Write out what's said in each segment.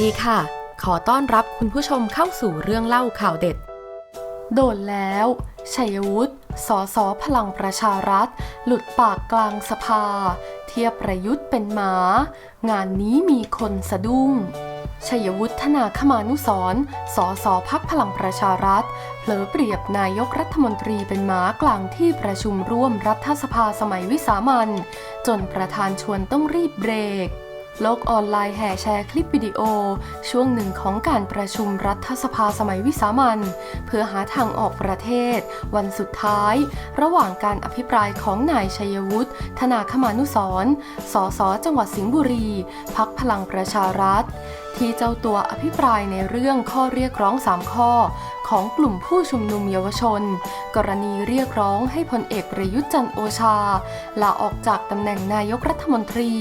ดีค่ะ ขอต้อนรับคุณผู้ชมเข้าสู่เรื่องเล่าข่าวเด็ด โดนแล้วชัยวุฒิสอสอพลังประชารัฐ หลุดปากกลางสภา เทียบประยุทธ์เป็นหมา งานนี้มีคนสะดุ้งชัยวุฒิธนาคมานุสรสอสอพักพลังประชารัฐ เผลอเปรียบนายกรัฐมนตรีเป็นหมากลางที่ประชุมร่วมรัฐสภาสมัยวิสามันจนประธานชวนต้องรีบเบรก โลกออนไลน์แห่แชร์คลิปวิดีโอ ช่วงหนึ่งของการประชุมรัฐสภาสมัยวิสามันเพื่อหาทางออกประเทศ วันสุดท้าย ระหว่างการอภิปรายของนายชัยวุฒิธนาคมานุสร์สสจังหวัดสิงห์บุรี พักพลังประชารัฐ ที่เจ้าตัวอภิปรายในเรื่องข้อเรียกร้อง 3 ข้อของกลุ่มผู้ชุมนุมเยาวชน กรณีเรียกร้องให้พลเอกประยุทธ์จันโอชาลาออกจากตำแหน่งนายกรัฐมนตรี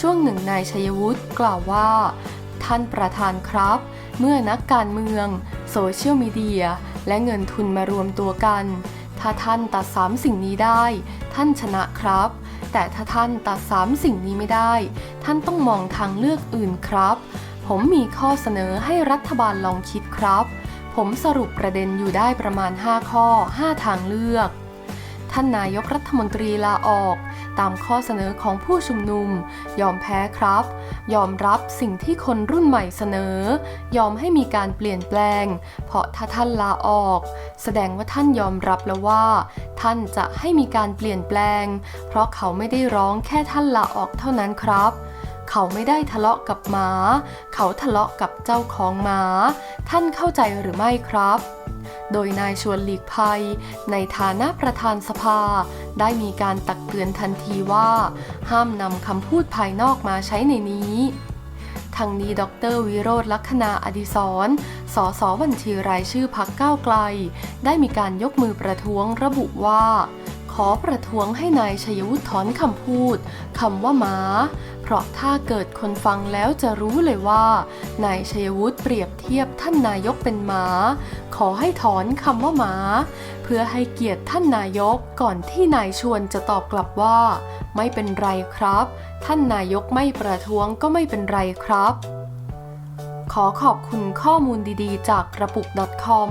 ช่วงหนึ่งนายชัยวุฒิกล่าวว่า ท่านประธานครับ เมื่อนักการเมือง โซเชียลมีเดีย และเงินทุนมารวมตัวกัน ถ้าท่านตัดสามสิ่งนี้ได้ ท่านชนะครับ แต่ถ้าท่านตัดสามสิ่งนี้ไม่ได้ ท่านต้องมองทางเลือกอื่นครับ ผมมีข้อเสนอให้รัฐบาลลองคิดครับ ผมสรุปประเด็นอยู่ได้ประมาณ 5 ข้อ 5 ทางเลือก ท่านนายกรัฐมนตรีลาออก ตามข้อเสนอของผู้ชุมนุม ยอมแพ้ครับ ยอมรับสิ่งที่คนรุ่นใหม่เสนอ ยอมให้มีการเปลี่ยนแปลง เพราะถ้าท่านลาออก แสดงว่าท่านยอมรับแล้วว่า ท่านจะให้มีการเปลี่ยนแปลง เพราะเขาไม่ได้ร้องแค่ท่านลาออกเท่านั้นครับเขาไม่ได้ทะเลาะกับหมา เขาทะเลาะกับเจ้าของหมา ท่านเข้าใจหรือไม่ครับ โดยนายชวนหลีกภัย ในฐานะประธานสภา ได้มีการตักเตือนทันทีว่า ห้ามนำคำพูดภายนอกมาใช้ในนี้ทางนี้ดรวิโรธลักษณาอดิศรสสบัญชีรายชื่อพักก้าวไกล ได้มีการยกมือประท้วงระบุว่า ขอประท้วงให้นายชัยวุฒิถอนคำพูดคำว่าหมา เพราะถ้าเกิดคนฟังแล้วจะรู้เลยว่า นายชัยวุฒิเปรียบเทียบท่านนายกเป็นหมา ขอให้ถอนคำว่าหมา เพื่อให้เกียรติท่านนายกก่อนที่นายชวนจะตอบกลับว่า ไม่เป็นไรครับ ท่านนายกไม่ประท้วงก็ไม่เป็นไรครับ ขอขอบคุณข้อมูลดีๆ จากกระปุก .com